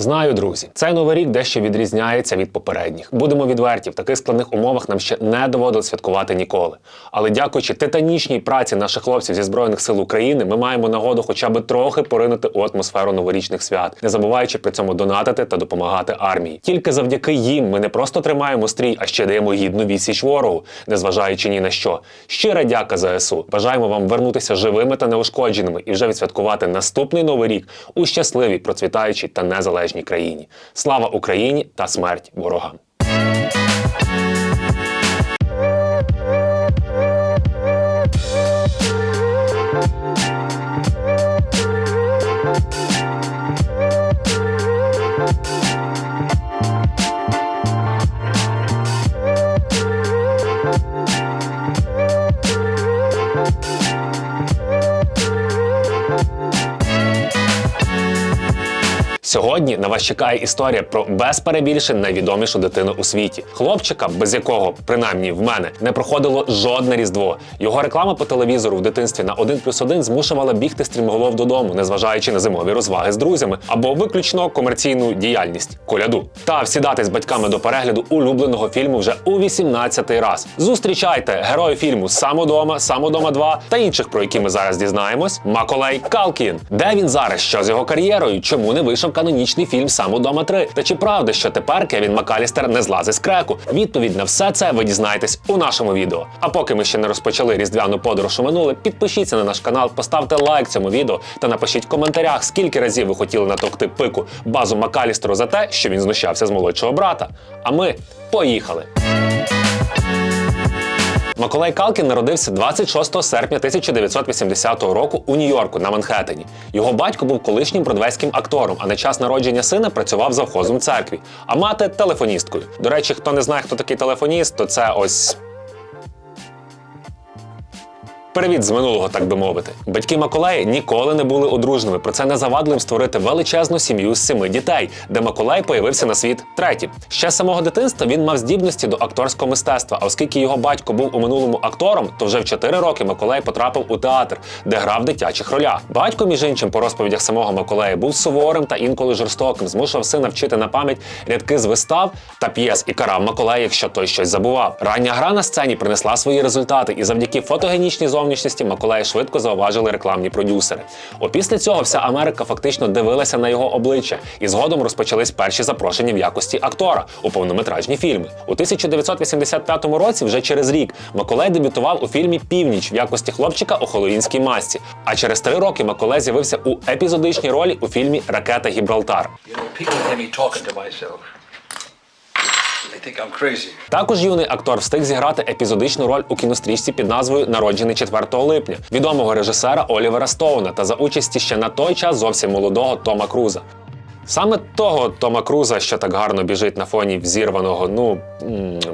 Знаю, друзі, цей новий рік дещо відрізняється від попередніх. Будемо відверті, в таких складних умовах нам ще не доводилось святкувати ніколи. Але дякуючи титанічній праці наших хлопців зі збройних сил України, ми маємо нагоду хоча б трохи поринути у атмосферу новорічних свят, не забуваючи при цьому донатити та допомагати армії. Тільки завдяки їм ми не просто тримаємо стрій, а ще даємо гідну відсіч ворогу, незважаючи ні на що. Щира дяка ЗСУ. Бажаємо вам вернутися живими та неушкодженими і вже відсвяткувати наступний новий рік у щасливій, процвітаючій та незалежній країні. Слава Україні та смерть ворогам! Сьогодні на вас чекає історія про без перебільшень найвідомішу дитину у світі. Хлопчика, без якого, принаймні в мене, не проходило жодне різдво. Його реклама по телевізору в дитинстві на 1 плюс 1 змушувала бігти стрімголов додому, незважаючи на зимові розваги з друзями або виключно комерційну діяльність коляду. Та всідати з батьками до перегляду улюбленого фільму вже у 18-й раз. Зустрічайте герої фільму Самодома, Самодома 2 та інших, про які ми зараз дізнаємось. Маколей Калкін. Де він зараз? Що з його кар'єрою? Чому не вийшов канонічний фільм Самодома 3? Та чи правда, що тепер Кевін Макалістер не злазить з креку? Відповідь на все це ви дізнаєтесь у нашому відео. А поки ми ще не розпочали різдвяну подорож у минуле, підпишіться на наш канал, поставте лайк цьому відео та напишіть в коментарях, скільки разів ви хотіли натовкти пику базу Макалістеру за те, що він знущався з молодшого брата. А ми поїхали. Маколей Калкін народився 26 серпня 1980 року у Нью-Йорку на Манхеттені. Його батько був колишнім бродвейським актором, а на час народження сина працював завхозом церкві, а мати телефоністкою. До речі, хто не знає, хто такий телефоніст, то це ось. Привіт з минулого, так би мовити. Батьки Маколеї ніколи не були одружними. Про це не завадило їм створити величезну сім'ю з семи дітей, де Маколей появився на світ третій. Ще з самого дитинства він мав здібності до акторського мистецтва. А оскільки його батько був у минулому актором, то вже в 4 роки Маколей потрапив у театр, де грав дитячих ролях. Батько, між іншим, по розповідях самого Маколея, був суворим та інколи жорстоким, змушував сина вчити на пам'ять рядки з вистав та п'єс і карав Маколея, якщо той щось забував. Рання гра на сцені принесла свої результати, і завдяки фотогенічній зовнішності Маколея швидко зауважили рекламні продюсери. Опісля цього вся Америка фактично дивилася на його обличчя, і згодом розпочались перші запрошення в якості актора у повнометражні фільми. У 1985 році, вже через рік, Маколей дебютував у фільмі Північ в якості хлопчика у Холоїнській масці. А через три роки Маколей з'явився у епізодичній ролі у фільмі Ракета Гібралтар. You know, think I'm crazy. Також юний актор встиг зіграти епізодичну роль у кінострічці під назвою Народжений 4 липня відомого режисера Олівера Стоуна та за участі ще на той час зовсім молодого Тома Круза. Саме того Тома Круза, що так гарно біжить на фоні взірваного, ну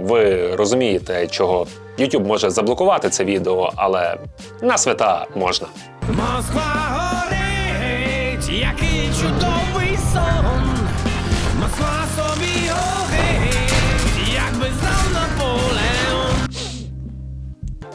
ви розумієте, чого YouTube може заблокувати це відео, але на свята можна. Москва горить, який чудовий сон. Москва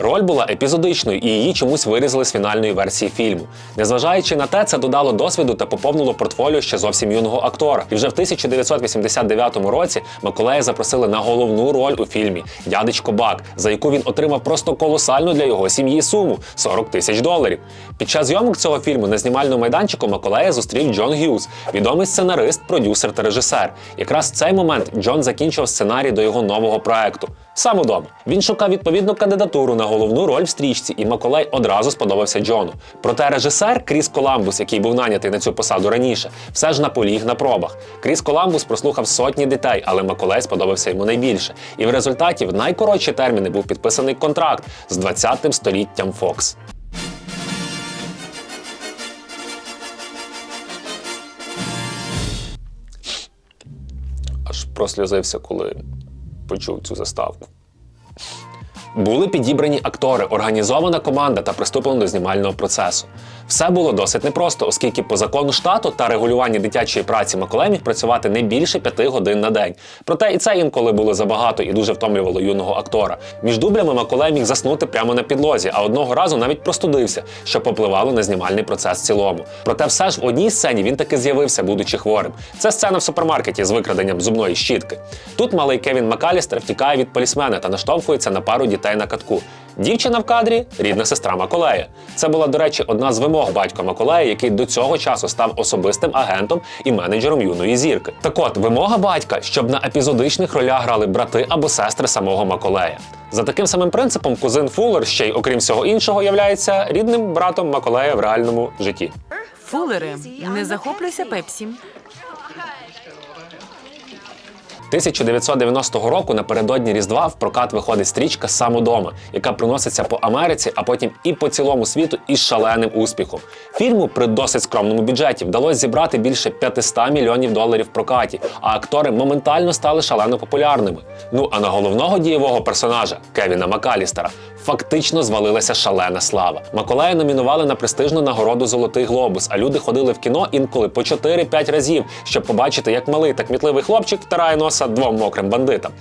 Роль була епізодичною, і її чомусь вирізали з фінальної версії фільму. Незважаючи на те, це додало досвіду та поповнило портфоліо ще зовсім юного актора. І вже в 1989 році Миколая запросили на головну роль у фільмі Дядечко Бак, за яку він отримав просто колосальну для його сім'ї суму 40 тисяч доларів. Під час зйомок цього фільму на знімальному майданчику Миколая зустрів Джон Г'юз, відомий сценарист, продюсер та режисер. Якраз в цей момент Джон закінчив сценарій до його нового проекту. Сам удома. Він шукав відповідну кандидатуру на головну роль в стрічці, і Маколей одразу сподобався Джону. Проте режисер Кріс Коламбус, який був нанятий на цю посаду раніше, все ж наполіг на пробах. Кріс Коламбус прослухав сотні дітей, але Маколей сподобався йому найбільше. І в результаті в найкоротші терміни був підписаний контракт з 20-м століттям Фокс. Аж просльозився, коли почув цю заставку. Були підібрані актори, організована команда та приступлено до знімального процесу. Все було досить непросто, оскільки по закону штату та регулюванні дитячої праці Маколей міг працювати не більше п'яти годин на день. Проте і це інколи було забагато і дуже втомлювало юного актора. Між дублями Маколей міг заснути прямо на підлозі, а одного разу навіть простудився, що попливало на знімальний процес в цілому. Проте все ж в одній сцені він таки з'явився, будучи хворим. Це сцена в супермаркеті з викраденням зубної щітки. Тут малий Кевін Макалістер втікає від полісмена та наштовхується на пару дітей на катку. Дівчина в кадрі рідна сестра Маколея. Це була, до речі, одна з вимог батька Маколея, який до цього часу став особистим агентом і менеджером юної зірки. Так от, вимога батька, щоб на епізодичних ролях грали брати або сестри самого Маколея. За таким самим принципом, кузин Фуллер ще й, окрім всього іншого, являється рідним братом Маколея в реальному житті. Фулери, не захоплюйся пепсі. 1990 року напередодні Різдва в прокат виходить стрічка «Сам удома», яка приноситься по Америці, а потім і по цілому світу із шаленим успіхом. Фільму при досить скромному бюджеті вдалося зібрати більше 500 мільйонів доларів в прокаті, а актори моментально стали шалено популярними. Ну а на головного дієвого персонажа Кевіна Макалістера фактично звалилася шалена слава. Маколая номінували на престижну нагороду Золотий глобус, а люди ходили в кіно інколи по 4-5 разів, щоб побачити, як малий та кмітливий хлопчик втирає носа двом мокрим бандитам.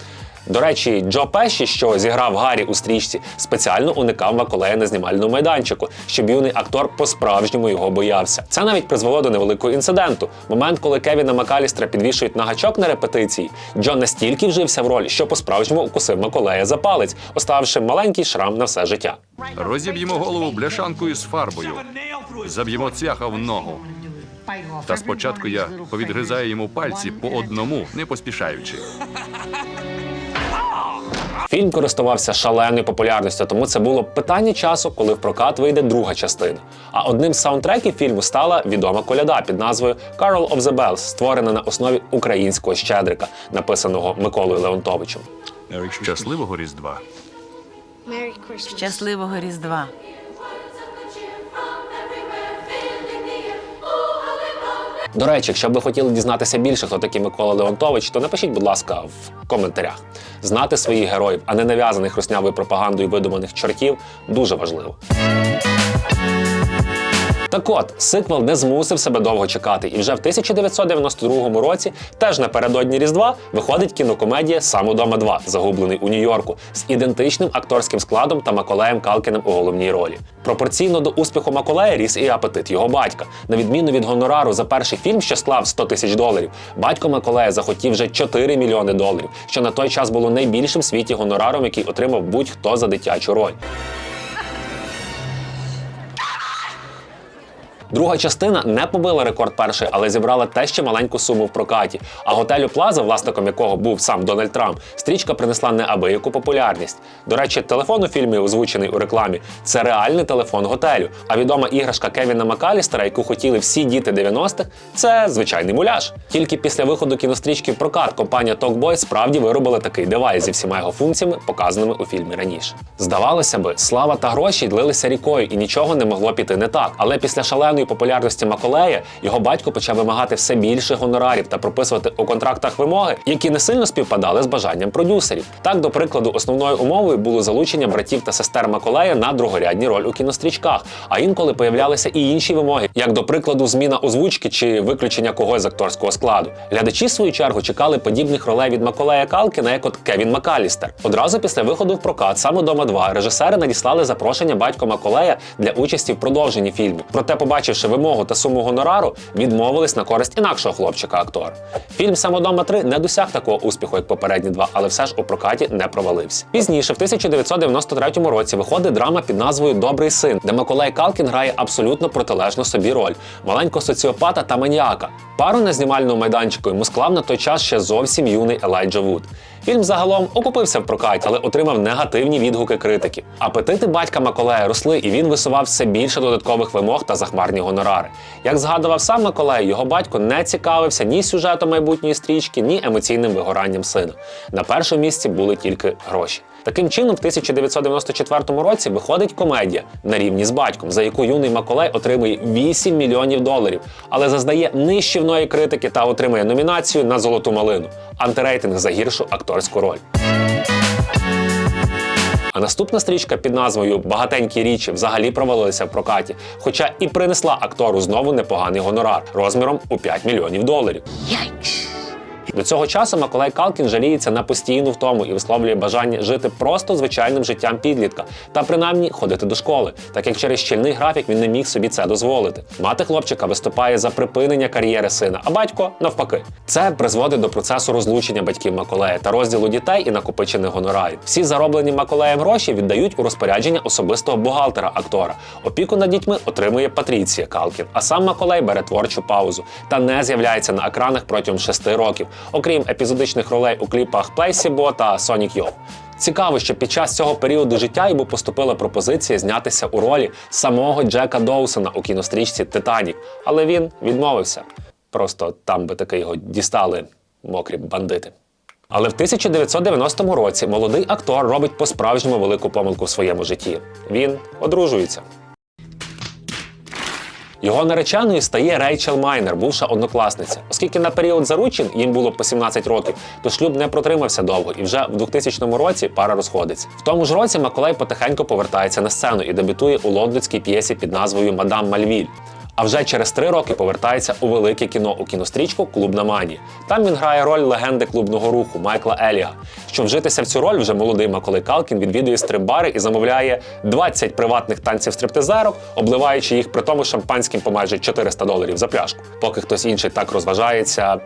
До речі, Джо Пеші, що зіграв Гаррі у стрічці, спеціально уникав Маколея на знімальному майданчику, щоб юний актор по-справжньому його боявся. Це навіть призвело до невеликого інциденту. Момент, коли Кевіна Макалістра підвішують на гачок на репетиції, Джо настільки вжився в роль, що по-справжньому укусив Маколея за палець, оставивши маленький шрам на все життя. Розіб'ємо голову бляшанкою з фарбою. Заб'ємо цвяха в ногу. Та спочатку я повідгризаю йому пальці по одному, не поспішаючи. Фільм користувався шаленою популярністю, тому це було питання часу, коли в прокат вийде друга частина. А одним з саундтреків фільму стала відома коляда під назвою «Carol of the Bells», створена на основі українського щедрика, написаного Миколою Леонтовичем. Щасливого Різдва. Щасливого Різдва. До речі, якщо ви хотіли дізнатися більше, хто такий Микола Леонтович, то напишіть, будь ласка, в коментарях. Знати своїх героїв, а не нав'язаних руснявою пропагандою видуманих чортів, дуже важливо. Так от, сиквел не змусив себе довго чекати, і вже в 1992 році, теж напередодні Різдва, виходить кінокомедія «Сам удома 2», загублений у Нью-Йорку, з ідентичним акторським складом та Маколеєм Калкіним у головній ролі. Пропорційно до успіху Маколея ріс і апетит його батька. На відміну від гонорару за перший фільм, що склав 100 тисяч доларів, батько Маколея захотів вже 4 мільйони доларів, що на той час було найбільшим в світі гонораром, який отримав будь-хто за дитячу роль. Друга частина не побила рекорд першої, але зібрала те ще маленьку суму в прокаті. А готелю Плаза, власником якого був сам Дональд Трамп, стрічка принесла неабияку популярність. До речі, телефон у фільмі, озвучений у рекламі, це реальний телефон готелю. А відома іграшка Кевіна Макалістера, яку хотіли всі діти 90-х, це звичайний муляж. Тільки після виходу кінострічки в прокат компанія Talkboy справді виробила такий девайс зі всіма його функціями, показаними у фільмі раніше. Здавалося би, слава та гроші длилися рікою, і нічого не могло піти не так. Але після шаленої популярності Маколея його батько почав вимагати все більше гонорарів та прописувати у контрактах вимоги, які не сильно співпадали з бажанням продюсерів. Так, до прикладу, основною умовою було залучення братів та сестер Маколея на другорядні роль у кінострічках. А інколи появлялися і інші вимоги, як до прикладу, зміна озвучки чи виключення когось з акторського складу. Глядачі, в свою чергу, чекали подібних ролей від Маколея Калкіна, як от Кевін Макалістер. Одразу після виходу в прокат саме дома 2 режисери надіслали запрошення батько Маколея для участі в продовженні фільму. Проте, побачивши вимогу та суму гонорару, відмовились на користь інакшого хлопчика-актора. Фільм «Самодома 3» не досяг такого успіху, як попередні два, але все ж у прокаті не провалився. Пізніше, в 1993 році, виходить драма під назвою Добрий син, де Миколай Калкін грає абсолютно протилежну собі роль маленького соціопата та маніяка. Пару на знімальному майданчику йому склав на той час ще зовсім юний Елайджа Вуд. Фільм загалом окупився в прокаті, але отримав негативні відгуки критиків. Апетити батька Маколея росли, і він висував все більше додаткових вимог та захмарні гонорари. Як згадував сам Маколей, його батько не цікавився ні сюжетом майбутньої стрічки, ні емоційним вигоранням сина. На першому місці були тільки гроші. Таким чином, в 1994 році виходить комедія на рівні з батьком, за яку юний Маколей отримує 8 мільйонів доларів, але зазнає нищівної критики та отримує номінацію на золоту малину антирейтинг за гіршу акторську роль. А наступна стрічка під назвою Багатенькі річі взагалі провалилася в прокаті, хоча і принесла актору знову непоганий гонорар розміром у 5 мільйонів доларів. До цього часу Маколай Калкін жаліється на постійну втому і висловлює бажання жити просто звичайним життям підлітка та принаймні ходити до школи, так як через щільний графік він не міг собі це дозволити. Мати хлопчика виступає за припинення кар'єри сина, а батько навпаки. Це призводить до процесу розлучення батьків Маколея та розділу дітей і накопичених гонорарів. Всі зароблені Маколеєм гроші віддають у розпорядження особистого бухгалтера актора. Опіку над дітьми отримує Патріція Калкін, а сам Маколей бере творчу паузу та не з'являється на екранах протягом шести років, окрім епізодичних ролей у кліпах Плейсібо та Сонік Йоу. Цікаво, що під час цього періоду життя йому поступила пропозиція знятися у ролі самого Джека Доусона у кінострічці Титанік, але він відмовився. Просто там би таки його дістали мокрі бандити. Але в 1990 році молодий актор робить по-справжньому велику помилку в своєму житті. Він одружується. Його нареченою стає Рейчел Майнер, бувша однокласниця. Оскільки на період заручин їм було по 17 років, то шлюб не протримався довго, і вже в 2000 році пара розходиться. В тому ж році Маколей потихеньку повертається на сцену і дебютує у лондонській п'єсі під назвою Мадам Мальвіль. А вже через три роки повертається у велике кіно у кінострічку Клубна Мані. Там він грає роль легенди клубного руху Майкла Еліга. Щоб вжитися в цю роль, вже молодий Маколей Калкін відвідує стрип-бари і замовляє 20 приватних танців стриптизерок, обливаючи їх при тому шампанським по майже 400 доларів за пляшку. Поки хтось інший так розважається,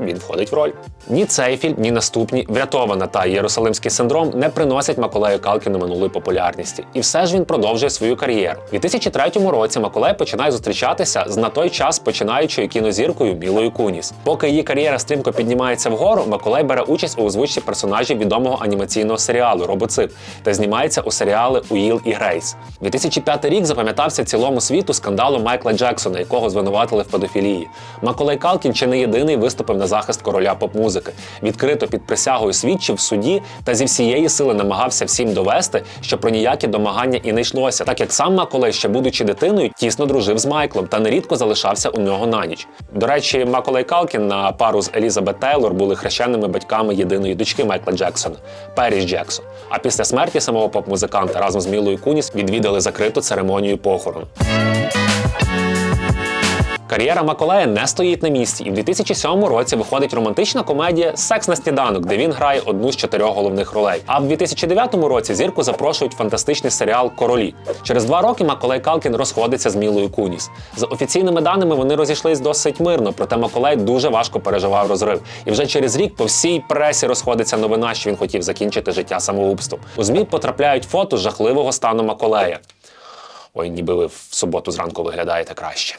він входить в роль. Ні цей фільм, ні наступні врятована та Єрусалимський синдром не приносять Маколею Калкіну минулої популярності. І все ж він продовжує свою кар'єру. У 2003 році Маколей починає зустрічатися з на той час починаючою кінозіркою Мілою Куніс. Поки її кар'єра стрімко піднімається вгору, Маколей бере участь у озвучці персонажів відомого анімаційного серіалу Робоцip та знімається у серіали Уіл і Грейс. 2005 рік запам'ятався цілому світу скандалу Майкла Джексона, якого звинуватили в педофілії. Маколей Калкін чи не єдиний виступив на захист короля поп-музики. Відкрито під присягою свідчив в суді та зі всієї сили намагався всім довести, що про ніякі домагання і не йшлося, так як сам Маколей, ще будучи дитиною, тісно дружив з Майклом та нерідко залишався у нього на ніч. До речі, Маколей Калкін на пару з Елізабет Тейлор були хрещеними батьками єдиної дочки Майкла Джексона Періс Джексон. А після смерті самого поп-музиканта разом з Мілою Куніс відвідали закриту церемонію похорону. Кар'єра Маколея не стоїть на місці, і в 2007 році виходить романтична комедія Секс на сніданок, де він грає одну з чотирьох головних ролей. А в 2009 році зірку запрошують фантастичний серіал Королі. Через два роки Маколей Калкін розходиться з Мілою Куніс. За офіційними даними вони розійшлись досить мирно, проте Маколей дуже важко переживав розрив. І вже через рік по всій пресі розходиться новина, що він хотів закінчити життя самогубством. У ЗМІ потрапляють фото жахливого стану Маколея. Ой, ніби ви в суботу зранку виглядаєте краще.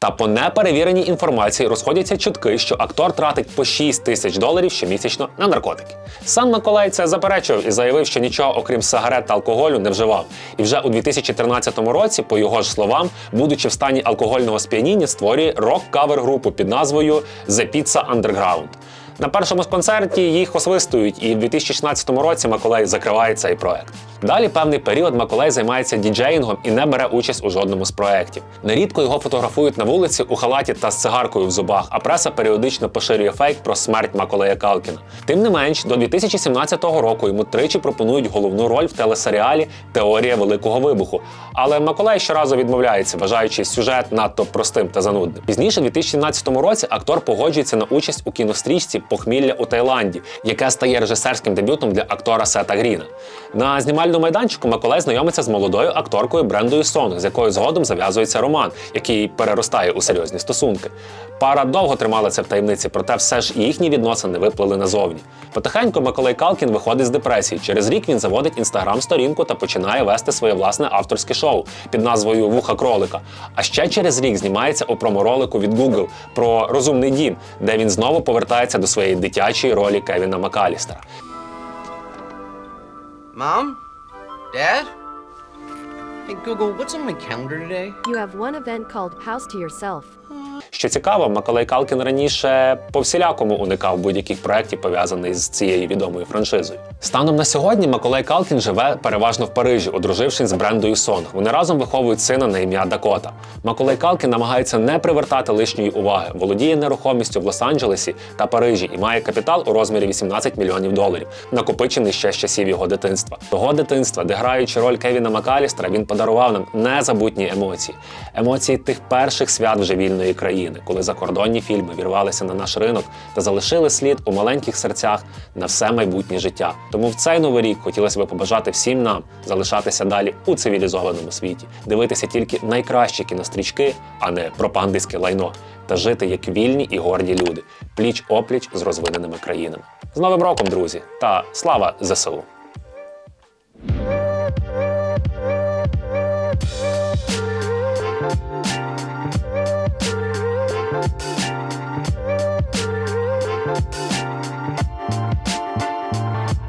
Та по неперевіреній інформації розходяться чутки, що актор тратить по 6 тисяч доларів щомісячно на наркотики. Сам Миколай це заперечував і заявив, що нічого, окрім сигарет та алкоголю, не вживав. І вже у 2013 році, по його ж словам, будучи в стані алкогольного сп'яніння, створює рок-кавер групу під назвою The Pizza Underground. На першому з концерті їх освистують, і в 2016 році Маколей закриває цей проект. Далі певний період Маколей займається діджеїнгом і не бере участь у жодному з проєктів. Нерідко його фотографують на вулиці у халаті та з цигаркою в зубах, а преса періодично поширює фейк про смерть Маколея Калкіна. Тим не менш, до 2017 року йому тричі пропонують головну роль в телесеріалі Теорія Великого Вибуху. Але Маколей щоразу відмовляється, вважаючи сюжет надто простим та занудним. Пізніше, у 2017 році, актор погоджується на участь у кінострічці Похмілля у Таїланді, яке стає режисерським дебютом для актора Сета Гріна. На знімальному майданчику Маколей знайомиться з молодою акторкою Брендою Сонг, з якою згодом зав'язується роман, який переростає у серйозні стосунки. Пара довго тримала це в таємниці, проте все ж їхні відносини виплили назовні. Потихеньку Миколай Калкін виходить з депресії. Через рік він заводить інстаграм-сторінку та починає вести своє власне авторське шоу під назвою Вуха кролика. А ще через рік знімається у проморолику від Google про розумний дім, де він знову повертається до своєї дитячої ролі Кевіна Макалістера. Mom? Dad? Hey, Google, what's on my calendar today? You have one event called House to Yourself. Що цікаво, Маколей Калкін раніше по всілякому уникав будь-яких проєктів, пов'язаних з цією відомою франшизою. Станом на сьогодні Маколей Калкін живе переважно в Парижі, одружившись з Брендою Сонг. Вони разом виховують сина на ім'я Дакота. Маколей Калкін намагається не привертати лишньої уваги, володіє нерухомістю в Лос-Анджелесі та Парижі і має капітал у розмірі 18 мільйонів доларів, накопичений ще з часів його дитинства. Того дитинства, де граючи роль Кевіна Макалістера, він подарував нам незабутні емоції. Емоції тих перших свят вже вільної країни, коли закордонні фільми вірвалися на наш ринок та залишили слід у маленьких серцях на все майбутнє життя. Тому в цей новий рік хотілося б побажати всім нам залишатися далі у цивілізованому світі, дивитися тільки найкращі кінострічки, а не пропагандистське лайно, та жити як вільні і горді люди, пліч опліч з розвиненими країнами. З Новим роком, друзі, та слава ЗСУ!